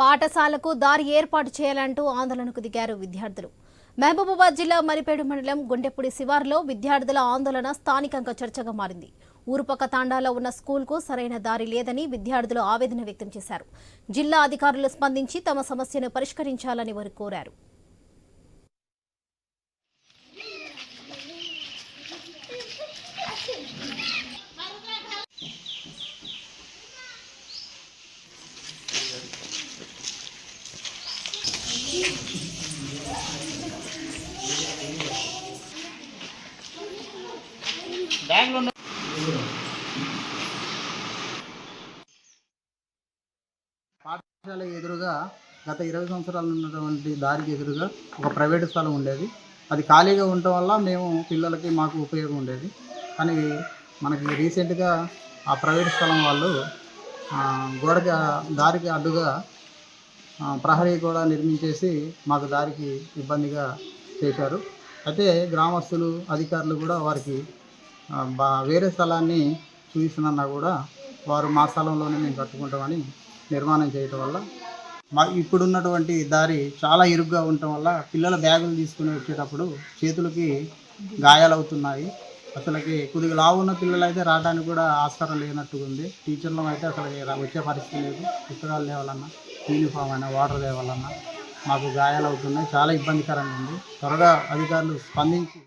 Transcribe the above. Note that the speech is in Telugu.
పాఠశాలకు దారి ఏర్పాటు చేయాలంటూ ఆందోళనకు దిగారు విద్యార్థులు. మహబూబాబాద్ జిల్లా మరిపేడు మండలం గుండెపూడి శివార్లో విద్యార్థుల ఆందోళన స్థానికంగా చర్చగా మారింది. ఊరుపక్క తాండాలో ఉన్న స్కూల్కు సరైన దారి లేదని విద్యార్థులు ఆవేదన వ్యక్తం చేశారు. జిల్లా అధికారులు స్పందించి తమ సమస్యను పరిష్కరించాలని వారు కోరారు. పాఠశాల ఎదురుగా గత ఇరవై సంవత్సరాలు ఉన్నటువంటి దారికి ఎదురుగా ఒక ప్రైవేట్ స్థలం ఉండేది. అది ఖాళీగా ఉండటం వల్ల మేము పిల్లలకి మాకు ఉపయోగం ఉండేది. కానీ మనకి రీసెంట్గా ఆ ప్రైవేట్ స్థలం వాళ్ళు గోడగా గోడకి దారికి అడ్డుగా ప్రహరీ కూడా నిర్మించేసి మాకు దారికి ఇబ్బందిగా చేశారు. అయితే గ్రామస్తులు అధికారులు కూడా వారికి బా వేరే స్థలాన్ని చూపిస్తున్నా కూడా వారు మా స్థలంలోనే మేము కట్టుకుంటామని నిర్మాణం చేయటం వల్ల మా ఇప్పుడున్నటువంటి దారి చాలా ఇరుగ్గా ఉండటం వల్ల పిల్లల బ్యాగులు తీసుకుని వచ్చేటప్పుడు చేతులకి గాయాలవుతున్నాయి. అసలుకి కొద్దిగా లావు ఉన్న పిల్లలు అయితే రావడానికి కూడా ఆస్కారం లేనట్టుగా ఉంది టీచర్లు అయితే అసలు వచ్చే పరిస్థితి లేదు. పుస్తకాలు లేవాలన్నా. యూనిఫామ్ అయినా వాటర్ తేవాలన్నా మాకు గాయాలు అవుతున్నాయి చాలా ఇబ్బందికరంగా ఉంది. త్వరగా అధికారులు స్పందించి